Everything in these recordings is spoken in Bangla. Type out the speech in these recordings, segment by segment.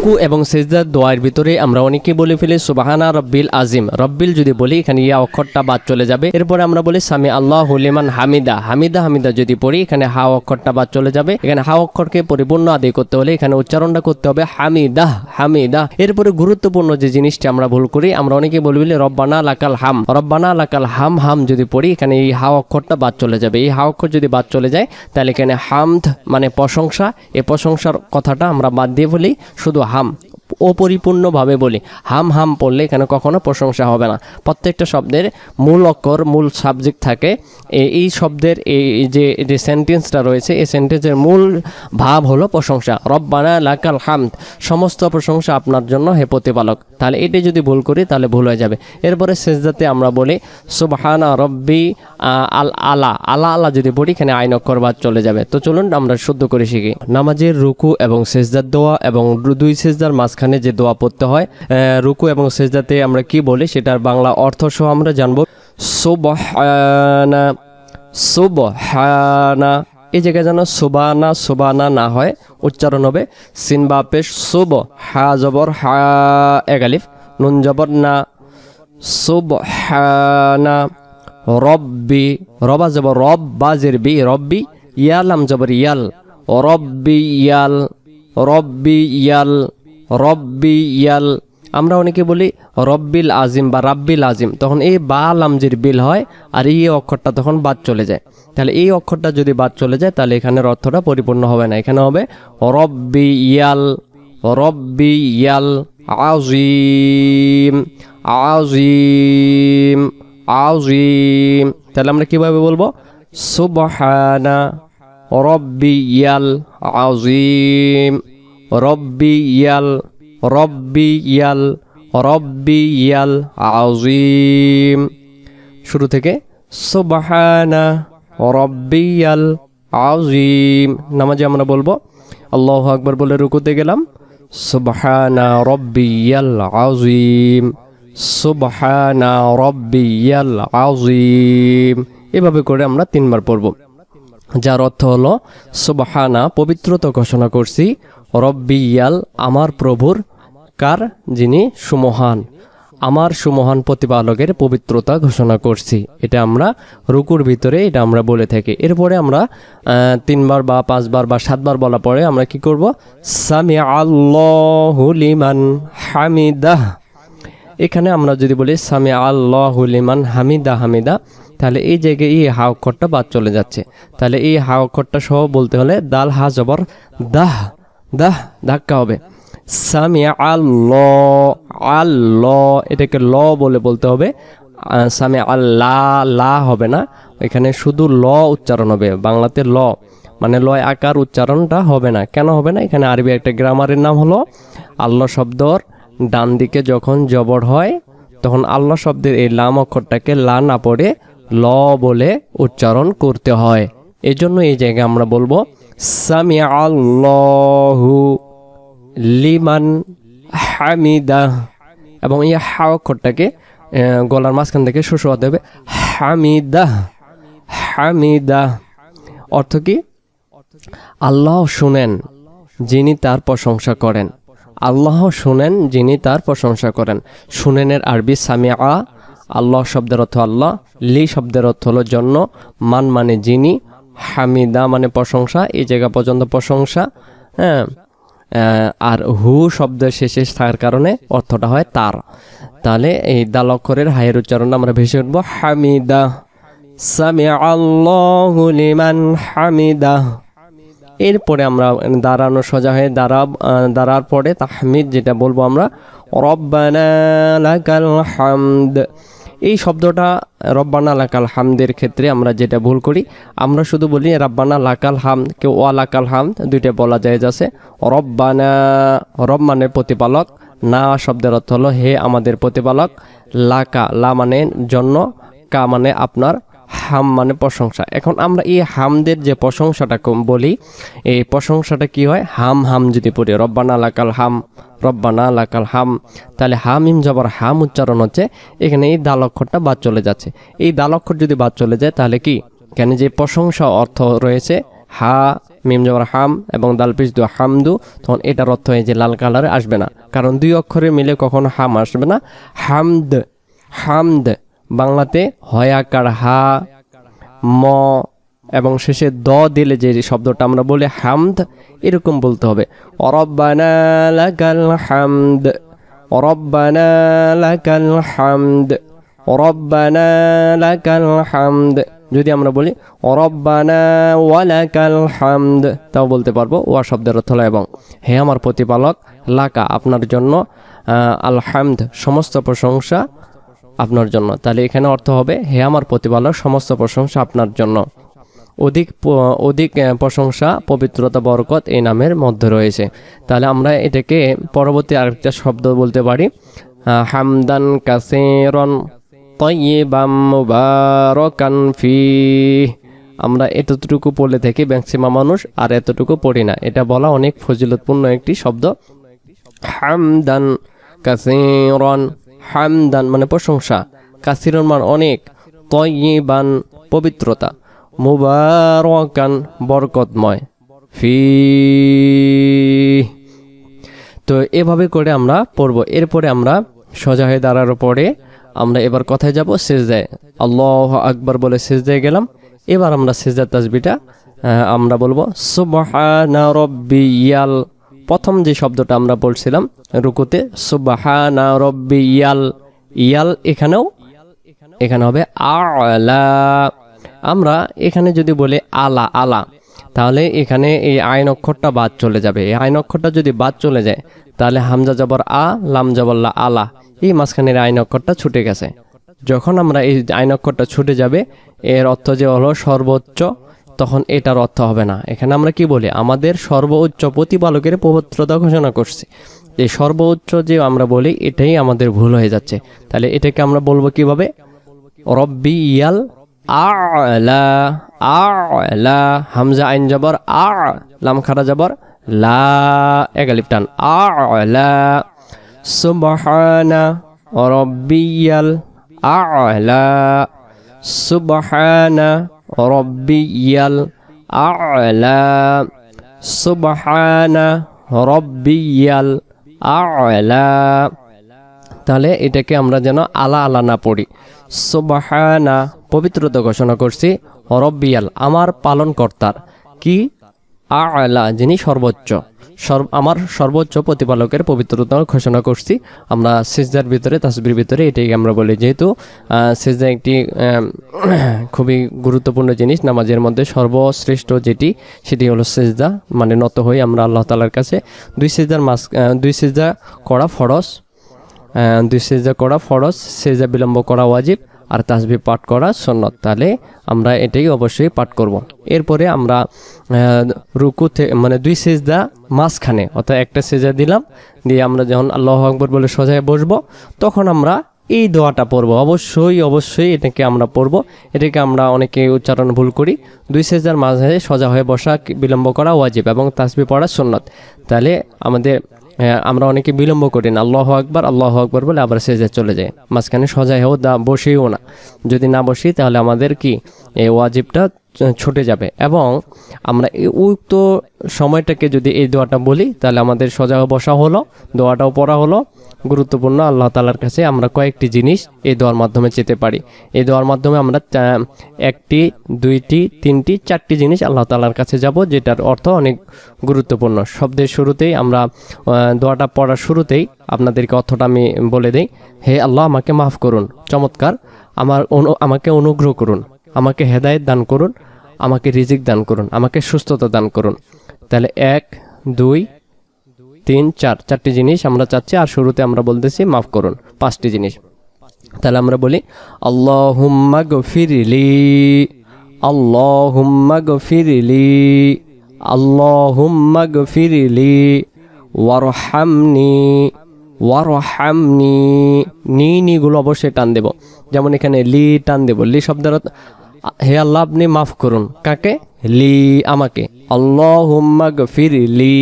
রুকু এবং সেজদার দোয়ার ভিতরে আমরা অনেকে বলে ফেলি, সুবাহানা রব্বিল আজিম রব্বিল যদি বলি, এখানে ইয়া অক্ষরটা বাদ চলে যাবে। এরপরে আমরা বলি, সামি আল্লাহ হুলিমান হামিদা। হামিদা হামিদা যদি পড়ি, এখানে হা অক্ষরটা বাদ চলে যাবে। এখানে হা অক্ষরকে পরিপূর্ণ আদায় করতে হলে এখানে উচ্চারণটা করতে হবে, হামিদা হামিদা। এরপরে গুরুত্বপূর্ণ যে জিনিসটা আমরা ভুল করি, আমরা অনেকে বলবি রব্বানা লাকাল হাম। রব্বানা লাকাল হাম হাম যদি পড়ি, এখানে এই হা অক্ষরটা বাদ চলে যাবে। এই হা অক্ষর যদি বাদ চলে যায়, তাহলে এখানে হামদ মানে প্রশংসা। এই প্রশংসার কথাটা আমরা বাদ দিয়ে বলি, শুধু হাম অপরিপূর্ণভাবে বলি, হাম হাম পড়লে এখানে কখনো প্রশংসা হবে না। প্রত্যেকটা শব্দের মূল অক্ষর, মূল সাবজেক্ট থাকে। এই শব্দের এই যে যে সেন্টেন্সটা রয়েছে, এই সেন্টেন্সের মূল ভাব হলো প্রশংসা। রব্বানা লাকাল হামদ। সমস্ত প্রশংসা আপনার জন্য হে প্রতিপালক। তাহলে এটি যদি ভুল করি, তাহলে ভুল হয়ে যাবে। এরপরে শেষদাতে আমরা বলি, সুবহানা রব্বি আল আলা। আলা আলা যদি পড়ি, এখানে আইন, অক্ষর, বাদ চলে যাবে। তো চলুন আমরা শুদ্ধ করে শিখি। নামাজের রুকু এবং সেজদার দোয়া এবং দুই সেজদার মাঝখানে যে দোয়া পড়তে হয় রুকু এবং সেজদাতে আমরা কি বলি, সেটার বাংলা অর্থ সহ আমরা জানব। সুবহানা সুবহানা, এই জায়গায় যেন সুবানা সুবানা না হয়, উচ্চারণ হবে। সিনবা পেশ, সুব, হা, জবর, হা এগালিফ নুন, জবর, না। সুবহানা, রব্বি, রবা জবর, রব বাজের বি, রব্বি, ইয়াল আম জবর, ইয়াল। রব্বি ইয়াল রব্বি, ইয়াল। রব্বি ইয়াল। আমরা অনেকে বলি রব্বিল আজিম বা রাব্বিল আজিম। তখন এই বা লামজির বিল হয় আর এই অক্ষরটা তখন বাদ চলে যায়। তাহলে এই অক্ষরটা যদি বাদ চলে যায়, তাহলে এখানের অর্থটা পরিপূর্ণ হবে না। এখানে হবে রব্বি ইয়াল রব্বি ইয়াল, আজিম আজিম আজিম। তাহলে আমরা কীভাবে বলব? সুবহানা, রব্বি ইয়াল, আজিম। রব্বি ইয়াল রব্বি ইয়াল রব্বি ইয়াল আজিম শুরু থেকে সুবহানা রব্বিয়াল আজিম নামাজে আমরা বলব, আল্লাহ আকবর বলে রুকুতে গেলাম, সুবাহানা সুবহানা রব্বিয়াল আজিম সুবহানা রব্বিয়াল আজিম এভাবে করে আমরা তিনবার পড়ব। যার অর্থ হলো, সুবহানা পবিত্রতা ঘোষণা করছি রব্বিয়াল আমার প্রভুর কার যিনি সুমহান। আমার সুমহান প্রতিপালকের পবিত্রতা ঘোষণা করছি। এটা আমরা রুকুর ভিতরে এটা আমরা বলে থাকি। এরপরে আমরা তিনবার বা পাঁচবার বা সাতবার বলা পরে আমরা কি করব? সামি আল্লাহু লিমান হামিদাহ এখানে আমরা যদি বলি সামি আল্লাহু লিমান হামিদা হামিদা, তাহলে এই জায়গায় এই হা অক্ষরটা বাদ চলে যাচ্ছে। তাহলে এই হা অক্ষরটা সহ বলতে হলে দাল, হা, জবর, দাহ দাহ ধাক্কা হবে। সামি আল্লাহ আল্লাহ এটাকে ল বলে বলতে হবে। আহ, সামি আল্লাহ লা হবে না। এখানে শুধু ল উচ্চারণ হবে। বাংলাতে ল মানে লয় আকার উচ্চারণটা হবে না। কেন হবে না? এখানে আরবি একটা গ্রামারের নাম হলো আল্লাহ শব্দর ডান দিকে যখন জবর হয় তখন আল্লাহ শব্দের এই লাম অক্ষরটাকে লা না পড়ে ল বলে উচ্চারণ করতে হয়। এজন্য এই জায়গায় আমরা বলব সামি আল্লাহু লিমান হামিদা। এবং এই হা অক্ষরটাকে গলার মাঝখান থেকে শুষো হতে হবে হামিদা। হামিদা অর্থ কি? আল্লাহ শুনেন যিনি তার প্রশংসা করেন। আল্লাহ শুনেন যিনি তার প্রশংসা করেন। শুনেনের আরবি সামিয়া আল্লাহ শব্দের অর্থ আল্লাহ, লি শব্দের অর্থ হলো জন্য, মান মানে যিনি হামিদা মানে প্রশংসা, এই জায়গা পর্যন্ত প্রশংসা হ্যাঁ? আর হু শব্দের শেষে থাকার কারণে অর্থটা হয় তার। তাহলে এই দাল অক্ষরের হায়ের উচ্চারণটা আমরা ভেসে উঠবো, হামিদা। হামিদা। এরপরে আমরা দাঁড়ানো সোজা হয়ে দাঁড়া দাঁড়ার পরে তাহমিদ যেটা বলব আমরা, রব্বানা লাকাল হামদ। এই শব্দটা, রব্বানা লাকাল হামদের ক্ষেত্রে আমরা যেটা ভুল করি, আমরা শুধু বলি রাব্বানা লাকাল হাম, কেউ ওয়া লাকাল হাম, দুইটা বলা যায় যাচ্ছে রব্বানা, রব মানে প্রতিপালক, না শব্দের অর্থ হলো হে আমাদের প্রতিপালক লাকা লা মানে জন্য, কা মানে আপনার হাম মানে প্রশংসা। এখন আমরা এই হামদের যে প্রশংসাটা বলি, এই প্রশংসাটা কি হয়? হাম হাম যদি পড়ি, রব্বানা লাকাল হাম, রব্বানা লাকাল হাম, তাহলে হাম, ইম জবর হাম উচ্চারণ হচ্ছে, এখানে এই দাল অক্ষরটা বাদ চলে যাচ্ছে। এই দাল অক্ষর যদি বাদ চলে যায়, তাহলে কি? কেন যে প্রশংসা অর্থ রয়েছে, হা, মিম জবর হাম এবং দাল পিস দু, হামদু, তখন এটার অর্থ হয়ে যে লাল কালারে আসবে না। কারণ দুই অক্ষরে মিলে কখনো হাম আসবে না। হামদ হামদ বাংলাতে হয়াকার হা, ম, এবং শেষে দ দিলে যে শব্দটা আমরা বলি হামদ, এরকম বলতে হবে। অরব্বানা হামদ অরব্বানা হামদ হামদ। যদি আমরা বলি ওয়ালাকাল হামদ, তাও বলতে পারব ওয়া শব্দের অর্থ এবং। হে আমার প্রতিপালক, লাকা আপনার জন্য আল হামদ, সমস্ত প্রশংসা আপনার জন্য। তাহলে এখানে অর্থ হবে, হে আমার প্রতিপালক, সমস্ত প্রশংসা আপনার জন্য। অধিক অধিক প্রশংসা, পবিত্রতা, বরকত এই নামের মধ্যে রয়েছে। তাহলে আমরা এটাকে পরবর্তী আরেকটা শব্দ বলতে পারি হামদান কাসেরন তয়্যিবাম মুবারাকান ফি আমরা এতটুকু পড়লে থাকি ম্যাক্সিমাম মানুষ আর এতটুকু পড়ি না। এটা বলা অনেক ফজিলতপূর্ণ একটি শব্দ। হামদান কাসিরন হামদান মানে প্রশংসা। কাসিরন মান অনেক তয়্যিবান পবিত্রতা। মুবারকান বরকতময়। ফি তো এভাবে করে আমরা পড়ব। এরপরে আমরা সোজা হয়ে দাঁড়ার পরে আমরা এবার কথায় যাব সেজদায়। আল্লাহ আকবর বলে সেজদায় গেলাম। এবার আমরা সেজদার তাজবিটা আমরা বলব, সুবহানা রব্বিয়াল প্রথম যে শব্দটা আমরা বলছিলাম, রুকুতে, সুবহানা রব্বিয়াল ইয়াল এখানেও, এখানে হবে আলা। আমরা এখানে যদি বলি আলা আলা, তাহলে এখানে এই আইন অক্ষরটা বাদ চলে যাবে। এই আইন অক্ষরটা যদি বাদ চলে যায়, তাহলে হামজা জবর আ, লাম জবল্লা আলা, এই মাঝখানের আইন অক্ষরটা ছুটে গেছে। যখন আমরা এই আইন অক্ষরটা ছুটে যাবে, এর অর্থ যে হলো সর্বোচ্চ তখন এটার অর্থ হবে না। এখানে আমরা কি বলি? আমাদের সর্বোচ্চ প্রতিপালকের পবিত্রতা ঘোষণা করছি। এই সর্বোচ্চ যে আমরা বলি, এটাই আমাদের ভুল হয়ে যাচ্ছে। তাহলে এটাকে আমরা বলব কীভাবে? রব্বি ইয়াল আলা হামজা আইন জবর আ লাম খারা আলা, সুবহানা রব্বিয়াল আলা, সুবহানা রব্বিয়াল আলা। সুবহানা রব্বিয়াল আলা। তাহলে এটাকে আমরা যেন আলা আলা না পড়ি। সুবহানা, পবিত্রতা ঘোষণা করছি রব্বিয়াল আমার পালনকর্তার। কি? আলা, যিনি সর্বোচ্চ। সর্ব আমার সর্বোচ্চ প্রতিপালকের পবিত্রতা ঘোষণা করছি। আমরা সিজদার ভিতরে, তাসবির ভিতরে এটাই আমরা বলি। যেহেতু সিজদা একটি খুবই গুরুত্বপূর্ণ জিনিস। নামাজের মধ্যে সর্বশ্রেষ্ঠ যেটি, সেটি হলো সিজদা। মানে নত হই আমরা আল্লাহ তালার কাছে। দুই সিজদার মাস দুই সিজদা করা ফরজ। দুই সেজা করা ফরজ। সেজা বিলম্ব করা ওয়াজিব। আর তাসবি পাঠ করা সন্নত। তাহলে আমরা এটাই অবশ্যই পাঠ করব। এরপরে আমরা রুকু থেকে মানে দুই সেজদা মাঝখানে, অর্থাৎ একটা সেজা দিলাম, দিয়ে আমরা যখন আল্লাহ আকবর বলে সোজায় বসবো, তখন আমরা এই দোয়াটা পড়ব। অবশ্যই অবশ্যই এটাকে আমরা পড়ব। এটাকে আমরা অনেকে উচ্চারণ ভুল করি। দুই সেজার মাঝে সোজা হয়ে বসা, বিলম্ব করা ওয়াজিব এবং তাসবি পড়া সুন্নত। তাহলে আমাদের আমরা অনেকে বিলম্ব করি না। আল্লাহ আকবার আল্লাহ আকবার বলে আবার সেজে চলে যায় মাঝখানে সজায় হোক দা বসেও না। যদি না বসি তাহলে আমাদের কি? এই ওয়াজিবটা ছুটে যাবে। এবং আমরা উক্ত সময়টাকে যদি এই দোয়াটা বলি, তাহলে আমাদের সজা বসা হলো, দোয়াটাও পড়া হলো। গুরুত্বপূর্ণ। আল্লাহ তালার কাছে আমরা কয়েকটি জিনিস এই দোয়ার মাধ্যমে চেতে পারি। এই দোয়ার মাধ্যমে আমরা একটি, দুইটি, তিনটি, চারটি জিনিস আল্লাহ তালার কাছে যাব, যেটার অর্থ অনেক গুরুত্বপূর্ণ। শব্দের শুরুতেই আমরা দোয়াটা পড়ার শুরুতেই আপনাদেরকে অর্থটা আমি বলে দেই। হে আল্লাহ, আমাকে মাফ করুন। চমৎকার। আমার আমাকে অনুগ্রহ করুন। আমাকে হেদায়েত দান করুন। আমাকে রিজিক দান করুন। আমাকে সুস্থতা দান করুন। তাহলে এক, দুই তিন, চার, চারটি জিনিস আমরা চাচ্ছি, আর শুরুতে আমরা বলতেছি মাফ করুন, পাঁচটি জিনিস। তাহলে আমরা বলি, আল্লাহুম্মা গফিরলি আল্লাহুম্মা গফিরলি আল্লাহুম্মা গফিরলি, ওয়ারহামনি ওয়ারহামনি নি নি গুলো অবশ্যই টান দেব। যেমন এখানে লি টান দেব। লি শব্দের হে আল্লাহ, আপনি মাফ করুন। কাকে? লি, আমাকে। আল্লাহুম্মা গফিরলি লি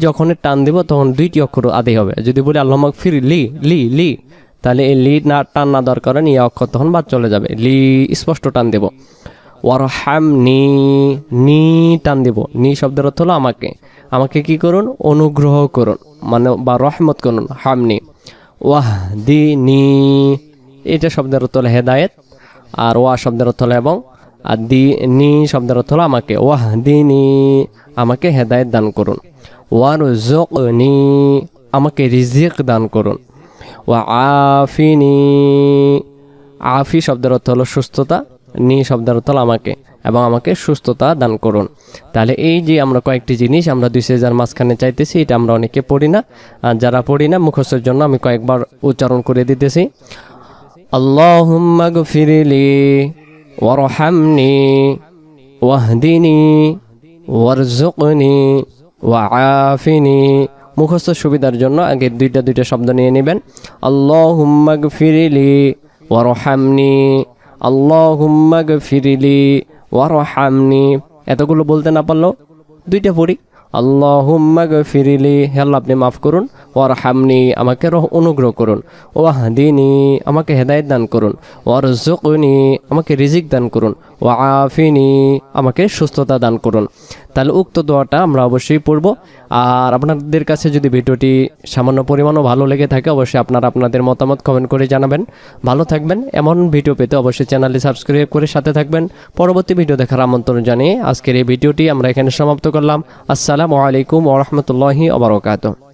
যখন টান দেব, তখন দুইটি অক্ষর আদি হবে। যদি বলি আল্লাহ ফির, লি লি লি, তাহলে এই লি না টান না দরকার নিয়ে অক্ষর তখন বাদ চলে যাবে। লি স্পষ্ট টান দেব। ওয়ারহামনি, নি নি টান দিব। নি শব্দের অর্থ হলো আমাকে। আমাকে কি করুন? অনুগ্রহ করুন। মানে বা রহমত করুন। হামনি। ওয়াহ দি নি এটা শব্দের অর্থ হলো হেদায়েত। আর ওয়া শব্দের অর্থ হলো এবং আর দি নি শব্দের অর্থ হলো আমাকে। ওয়াহ দি নি আমাকে হেদায়েত দান করুন। ওয়ার নি আমাকে রিজিক দান করুন। ওয়া আফিনি আফি শব্দের অর্থ হলো সুস্থতা, নি শব্দের অর্থ হলো আমাকে, এবং আমাকে সুস্থতা দান করুন। তাহলে এই যে আমরা কয়েকটি জিনিস আমরা দুই সেজার মাঝখানে চাইতেছি, এটা আমরা অনেকে পড়ি না। আর যারা পড়ি না, মুখস্থের জন্য আমি কয়েকবার উচ্চারণ করে দিতেছি। আল্লাহুম্মা গফিরলি ওয়ারহামনি, ওয়াহদিনি ওয়ারজুকনি ওয়াআফিনি, মুখস্থ সুবিধার জন্য আগে দুইটা দুইটা শব্দ নিয়ে নেবেন। আল্লাহ আল্লাহুম্মা গফিরলি ওয়ারহামনি আল্লাহুম্মা গফিরলি ওয়ারহামনি। এতগুলো বলতে না পারল দুইটা পড়ি। আল্লাহুম্মা গফিরলি হে আল্লাহ আপনি মাফ করুন। ওয়ার হামনি আমাকে রহ অনুগ্রহ করুন। ওয়াহদিনি, আমাকে হেদায়েত দান করুন। ওয়ার জুকনি আমাকে রিজিক দান করুন। ওয়া আফিনি আমাকে সুস্থতা দান করুন। তাহলে উক্ত দোয়াটা আমরা অবশ্যই পড়ব। আর আপনাদের কাছে যদি ভিডিওটি সামান্য পরিমাণও ভালো লেগে থাকে, অবশ্যই আপনারা আপনাদের মতামত কমেন্ট করে জানাবেন। ভালো থাকবেন। এমন ভিডিও পেতে অবশ্যই চ্যানেলটি সাবস্ক্রাইব করে সাথে থাকবেন। পরবর্তী ভিডিও দেখার আমন্ত্রণ জানিয়ে আজকের এই ভিডিওটি আমরা এখানে সমাপ্ত করলাম। আসসালামু আলাইকুম ওরহমতুল্লাহি ওবরাকাতুহ